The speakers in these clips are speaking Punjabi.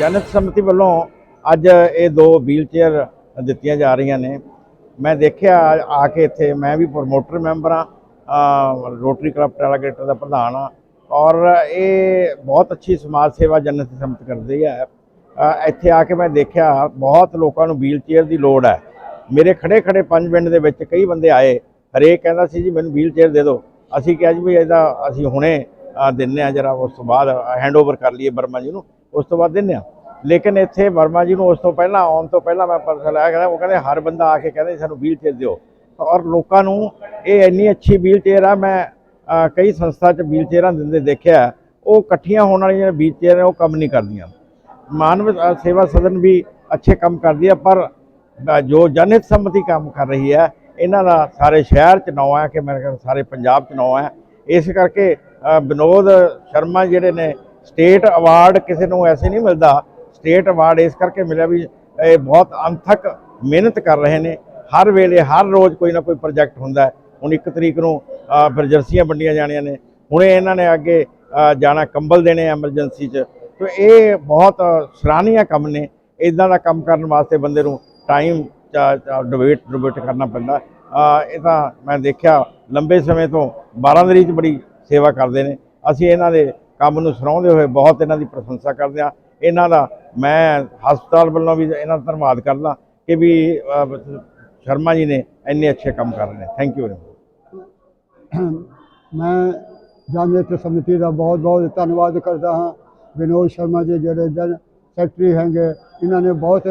ਜਨਤ ਸਮਿਤੀ ਵੱਲੋਂ ਅੱਜ ਇਹ ਦੋ ਵੀਲਚੇਅਰ ਦਿੱਤੀਆਂ ਜਾ ਰਹੀਆਂ ਨੇ। ਮੈਂ ਦੇਖਿਆ ਆ ਕੇ ਇੱਥੇ ਮੈਂ ਵੀ ਪ੍ਰਮੋਟਰ ਮੈਂਬਰ ਆ ਰੋਟਰੀ ਕਲੱਬ ਟੈਲਾਗੇਟਰ ਦਾ ਪ੍ਰਧਾਨ ਆ ਔਰ ਇਹ ਬਹੁਤ ਅੱਛੀ ਸਮਾਜ ਸੇਵਾ ਜਨਤ ਸਮਿਤੀ ਕਰਦੀ ਹੈ। ਇੱਥੇ ਆ ਕੇ ਮੈਂ ਦੇਖਿਆ ਬਹੁਤ ਲੋਕਾਂ ਨੂੰ ਵੀਲਚੇਅਰ ਦੀ ਲੋੜ ਹੈ। ਮੇਰੇ ਖੜੇ ਖੜੇ ਪੰਜ ਪਿੰਡ ਦੇ ਵਿੱਚ ਕਈ ਬੰਦੇ ਆਏ ਹਰੇਕ ਕਹਿੰਦਾ ਸੀ ਜੀ ਮੈਨੂੰ ਵੀਲਚੇਅਰ ਦੇ ਦਿਓ। ਅਸੀਂ ਕਿਹਾ ਜੀ ਵੀ ਇਹਦਾ ਅਸੀਂ ਹੁਣੇ ਅ, ਦਿੰਨੇ ਆ ਜਰਾ ਉਸ ਤੋਂ ਬਾਅਦ ਹੈਂਡਓਵਰ ਕਰ ਲਈਏ ਬਰਮਾ ਜੀ ਨੂੰ। ਉਸ ਤੋਂ ਬਾਅਦ ਦਿੰਨੇ ਆ। ਲੇਕਿਨ ਇੱਥੇ ਵਰਮਾ ਜੀ ਨੂੰ ਉਸ ਤੋਂ ਪਹਿਲਾਂ, ਆਉਣ ਤੋਂ ਪਹਿਲਾਂ ਮੈਂ ਪਤਾ ਲਾਇਆ ਕਹਿੰਦਾ ਉਹ ਕਹਿੰਦੇ ਹਰ ਬੰਦਾ ਆ ਕੇ ਕਹਿੰਦੇ ਸਾਨੂੰ ਵੀਲ ਚੇਅਰ ਦਿਓ। ਔਰ ਲੋਕਾਂ ਨੂੰ ਇਹ ਇੰਨੀ ਅੱਛੀ ਵੀਲ ਚੇਅਰ ਆ, ਮੈਂ ਕਈ ਸੰਸਥਾ 'ਚ ਵੀਲ ਚੇਅਰਾਂ ਦਿੰਦੇ ਦੇਖਿਆ ਉਹ ਇਕੱਠੀਆਂ ਹੋਣ ਵਾਲੀਆਂ ਜਿਹੜੀਆਂ ਵੀਲ ਚੇਅਰ ਨੇ, ਉਹ ਕੰਮ ਨਹੀਂ ਕਰਦੀਆਂ। ਮਾਨਵ ਸੇਵਾ ਸਦਨ ਵੀ ਅੱਛੇ ਕੰਮ ਕਰਦੀ ਹੈ ਪਰ ਜੋ ਜਨਹਿਤ ਸੰਮਤੀ ਕੰਮ ਕਰ ਰਹੀ ਹੈ, ਇਹਨਾਂ ਦਾ ਸਾਰੇ ਸ਼ਹਿਰ ਚ ਨਾਂ ਹੈ ਕਿ ਮੇਰੇ ਖਿਆਲ ਸਾਰੇ ਪੰਜਾਬ ਚ ਨਾਂ ਹੈ। ਇਸ ਕਰਕੇ ਵਿਨੋਦ ਸ਼ਰਮਾ ਜਿਹੜੇ ਨੇ ਸਟੇਟ ਅਵਾਰਡ ਕਿਸੇ ਨੂੰ ਐਸੇ ਨਹੀਂ ਮਿਲਦਾ। ਸਟੇਟ ਅਵਾਰਡ ਇਸ ਕਰਕੇ ਮਿਲਿਆ ਵੀ ਇਹ ਬਹੁਤ ਅੰਥਕ ਮਿਹਨਤ ਕਰ ਰਹੇ ਨੇ। ਹਰ ਵੇਲੇ, ਹਰ ਰੋਜ਼ ਕੋਈ ਨਾ ਕੋਈ ਪ੍ਰੋਜੈਕਟ ਹੁੰਦਾ ਹੈ। ਹੁਣ ਇੱਕ ਤਰੀਕ ਨੂੰ ਫਿਰ ਜਰਸੀਆਂ ਵੰਡੀਆਂ ਜਾਣੀਆਂ ਨੇ। ਹੁਣੇ ਇਹਨਾਂ ਨੇ ਅੱਗੇ ਜਾਣਾ ਕੰਬਲ ਦੇਣੇ ਐਮਰਜੈਂਸੀ 'ਚ। ਤੇ ਇਹ ਬਹੁਤ ਸਰਾਹਨੀय ਕੰਮ ਨੇ। ਇਦਾਂ ਦਾ ਕੰਮ ਕਰਨ ਵਾਸਤੇ ਬੰਦੇ ਨੂੰ ਟਾਈਮ ਡਿਬੇਟ ਡਿਬੇਟ ਕਰਨਾ ਪੈਂਦਾ। ਇਹ ਤਾਂ ਮੈਂ ਦੇਖਿਆ, ਲੰਬੇ ਸਮੇਂ ਤੋਂ 12 ਤਰੀਕ 'ਚ ਬੜੀ ਸੇਵਾ ਕਰਦੇ ਨੇ। ਅਸੀਂ ਇਹਨਾਂ ਦੇ ਕੰਮ ਨੂੰ ਸਰਾਹੁੰਦੇ ਹੋਏ ਬਹੁਤ ਇਹਨਾਂ ਦੀ ਪ੍ਰਸ਼ੰਸਾ ਕਰਦੇ ਹਾਂ ਇਹਨਾਂ ਦਾ ਮੈਂ ਹਸਪਤਾਲ ਵੱਲੋਂ ਵੀ ਇਹਨਾਂ ਦਾ ਧੰਨਵਾਦ ਕਰਦਾ ਕਿ ਵੀ ਸ਼ਰਮਾ ਜੀ ਨੇ ਇੰਨੇ ਅੱਛੇ ਕੰਮ ਕਰ ਰਹੇ ਨੇ। ਥੈਂਕ ਯੂ ਮੈਂ ਜਾਮੀਅਤ ਸਮਿਤੀ ਦਾ ਬਹੁਤ ਬਹੁਤ ਧੰਨਵਾਦ ਕਰਦਾ ਹਾਂ। ਵਿਨੋਦ ਸ਼ਰਮਾ ਜੀ ਜਿਹੜੇ ਜਨ ਸੈਕਟਰੀ ਹੈਗੇ, ਇਹਨਾਂ ਨੇ ਬਹੁਤ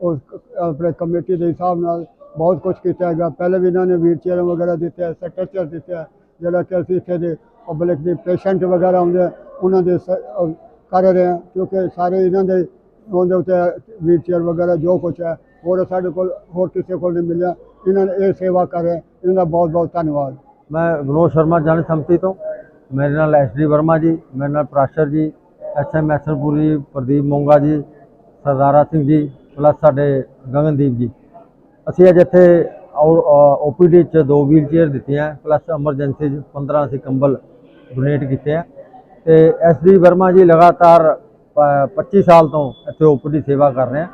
ਉਸ ਆਪਣੇ ਕਮੇਟੀ ਦੇ ਹਿਸਾਬ ਨਾਲ ਬਹੁਤ ਕੁਝ ਕੀਤਾ ਹੈਗਾ। ਪਹਿਲੇ ਵੀ ਇਹਨਾਂ ਨੇ ਵੀਲ ਚੇਅਰ ਵਗੈਰਾ ਦਿੱਤੇ ਹੈ ਸੈਕਟਰ ਦਿੱਤੇ ਜਿਹੜਾ ਕਿ ਅਸੀਂ ਇੱਥੇ ਦੇ ਪਬਲਿਕ ਦੇ ਪੇਸ਼ੈਂਟ ਵਗੈਰਾ ਹੁੰਦੇ ਆ, ਉਹਨਾਂ ਦੇ ਸ- ਕਰ ਰਹੇ ਹਾਂ ਕਿਉਂਕਿ ਸਾਰੇ ਇਹਨਾਂ ਦੇ ਉਹਦੇ ਉੱਤੇ ਵੀਲ ਚੇਅਰ ਵਗੈਰਾ ਜੋ ਕੁਝ ਹੈ ਹੋਰ ਸਾਡੇ ਕੋਲ ਹੋਰ ਕਿਸੇ ਕੋਲ ਨਹੀਂ ਮਿਲਿਆ। ਇਹਨਾਂ ਨੇ ਇਹ ਸੇਵਾ ਕਰ ਰਹੇ ਇਹਨਾਂ ਦਾ ਬਹੁਤ ਬਹੁਤ ਧੰਨਵਾਦ। ਮੈਂ ਵਿਨੋਦ ਸ਼ਰਮਾ ਜਨ ਸੰਮਤੀ ਤੋਂ। ਮੇਰੇ ਨਾਲ ਐਸਡੀ ਵਰਮਾ ਜੀ ਮੇਰੇ ਨਾਲ ਪ੍ਰਾਸ਼ਰ ਜੀ ਐਸਐਮ ਐਸਰਪੁਰੀ ਪ੍ਰਦੀਪ ਮੋਂਗਾ ਜੀ ਸਰਦਾਰਾ ਸਿੰਘ ਜੀ ਪਲੱਸ ਸਾਡੇ ਗਗਨਦੀਪ ਜੀ। ਅਸੀਂ ਅੱਜ ਇੱਥੇ ਓਪੀਡੀ ਚ ਦੋ ਵੀਲ ਚੇਅਰ ਦਿੱਤੀਆਂ ਪਲੱਸ ਐਮਰਜੈਂਸੀ 'ਚ 15 ਅਸੀਂ ਕੰਬਲ ਡੋਨੇਟ ਕੀਤੇ ਆ। ਤੇ ਐਸਡੀ ਵਰਮਾ ਜੀ ਲਗਾਤਾਰ ਪ- 25 ਸਾਲ ਤੋਂ ਇੱਥੇ ਓਪੀਡੀ ਸੇਵਾ ਕਰ ਰਹੇ ਆ।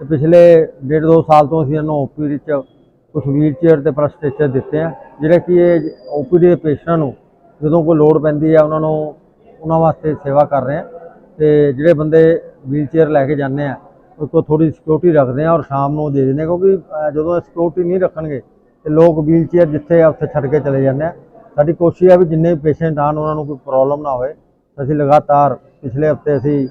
ਤੇ ਪਿਛਲੇ ਡੇਢ ਦੋ ਸਾਲ ਤੋਂ ਅਸੀਂ ਇਹਨਾਂ ਓਪੀਡੀ ਚ ਕੁਝ ਵੀਲ ਚੇਅਰ ਤੇ ਪਲੱਸ ਸਟ੍ਰੈਚਰ ਦਿੱਤੇ ਆ ਜਿਹੜੇ ਕਿ ਇਹ ਓਪੀਡੀ ਦੇ ਪੇਸ਼ੈਂਟਾਂ ਨੂੰ ਜਦੋਂ ਕੋਈ ਲੋੜ ਪੈਂਦੀ ਆ ਉਹਨਾਂ ਨੂੰ ਉਹਨਾਂ ਵਾਸਤੇ ਸੇਵਾ ਕਰ ਰਹੇ ਆ। ਤੇ ਜਿਹੜੇ ਬੰਦੇ ਵੀਲ ਚੇਅਰ ਲੈ ਕੇ ਜਾਂਦੇ ਆ ਉਹ ਤੋਂ ਥੋੜੀ ਸਿਕਿਉਰਿਟੀ ਰੱਖਦੇ ਆ ਔਰ ਸ਼ਾਮ ਨੂੰ ਦੇ ਦਿੰਦੇ ਕਿਉਂਕਿ ਅ, ਜਦੋਂ ਸਿਕਿਉਰਿਟੀ ਨਹੀਂ ਰੱਖਣਗੇ ਤੇ ਲੋਕ ਵੀਲ ਚੇਅਰ ਜਿੱਥੇ ਆ ਉੱਥੇ ਛੱਡ ਕੇ ਚਲੇ ਜਾਂਦੇ ਆ। ਸਾਡੀ ਕੋਸ਼ਿਸ਼ ਹੈ ਵੀ ਜਿੰਨੇ ਵੀ ਪੇਸ਼ੈਂਟ ਆਣ ਉਹਨਾਂ ਨੂੰ ਕੋਈ ਪ੍ਰੋਬਲਮ ਨਾ ਹੋਵੇ। ਅਸੀਂ ਲਗਾਤਾਰ ਪਿਛਲੇ ਹਫ਼ਤੇ ਅਸੀਂ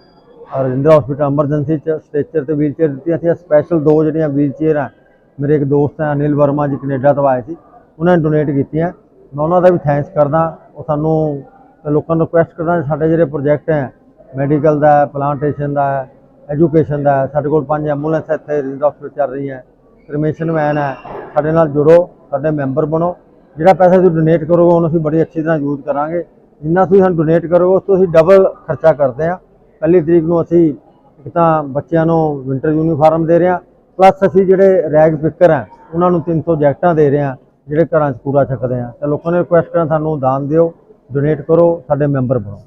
ਰਜਿੰਦਰਾ ਹਸਪੀਟਲ ਐਮਰਜੈਂਸੀ ਚ ਸਟ੍ਰੈਚਰ ਤੇ ਵੀਲਚੇਅਰ ਦਿੱਤੀਆਂ ਸੀ। ਸਪੈਸ਼ਲ ਦੋ ਜਿਹੜੀਆਂ ਵੀਲਚੇਅਰ ਆ, ਮੇਰੇ ਇੱਕ ਦੋਸਤ ਹੈ ਅਨਿਲ ਵਰਮਾ ਜੀ ਕੈਨੇਡਾ ਤੋਂ ਆਏ ਸੀ। ਉਹਨਾਂ ਨੇ ਡੋਨੇਟ ਕੀਤੀਆਂ। ਮੈਂ ਉਹਨਾਂ ਦਾ ਵੀ ਥੈਂਕਸ ਕਰਦਾ। ਉਹ ਸਾਨੂੰ ਤੇ ਲੋਕਾਂ ਨੂੰ ਰਿਕੁਐਸਟ ਕਰਦਾ ਸਾਡੇ ਜਿਹੜੇ ਪ੍ਰੋਜੈਕਟ ਹੈ ਮੈਡੀਕਲ ਦਾ ਪਲਾਂਟੇਸ਼ਨ ਦਾ ਐਜੂਕੇਸ਼ਨ ਦਾ, ਸਾਡੇ ਕੋਲ ਪੰਜ ਐਂਬੂਲੈਂਸ ਇੱਥੇ ਰਜਿੰਦਰਾ ਹਸਪੀਟਲ ਚੱਲ ਰਹੀ ਹੈ ਕ੍ਰਿਮੇਸ਼ਨ ਮੈਨ ਹੈ, ਸਾਡੇ ਨਾਲ ਜੁੜੋ, ਸਾਡੇ ਮੈਂਬਰ ਬਣੋ। ਜਿਹੜਾ ਪੈਸਾ ਤੁਸੀਂ ਡੋਨੇਟ ਕਰੋਗੇ, ਉਹਨੂੰ ਅਸੀਂ ਬੜੀ ਅੱਛੀ ਤਰ੍ਹਾਂ ਯੂਜ਼ ਕਰਾਂਗੇ। ਜਿੰਨਾ ਤੁਸੀਂ ਸਾਨੂੰ ਡੋਨੇਟ ਕਰੋਗੇ, ਉਸ ਤੋਂ ਅਸੀਂ ਡਬਲ ਖਰਚਾ ਕਰਦੇ ਹਾਂ। ਪਹਿਲੀ ਤਰੀਕ ਨੂੰ ਅਸੀਂ ਇੱਕ ਤਾਂ ਬੱਚਿਆਂ ਨੂੰ ਵਿੰਟਰ ਯੂਨੀਫਾਰਮ ਦੇ ਰਹੇ ਹਾਂ ਪਲੱਸ ਅਸੀਂ ਜਿਹੜੇ ਰੈਗ ਪਿੱਕਰ ਹੈ, ਉਹਨਾਂ ਨੂੰ 300 ਜੈਕਟਾਂ ਦੇ ਰਹੇ ਹਾਂ, ਜਿਹੜੇ ਘਰਾਂ 'ਚ ਕੂੜਾ ਚੱਕਦੇ ਆ ਤਾਂ ਲੋਕਾਂ ਨੇ ਰਿਕੁਐਸਟ ਕਰਾਂ, ਸਾਨੂੰ ਦਾਨ ਦਿਓ ਡੋਨੇਟ ਕਰੋ, ਸਾਡੇ ਮੈਂਬਰ ਬਣੋ।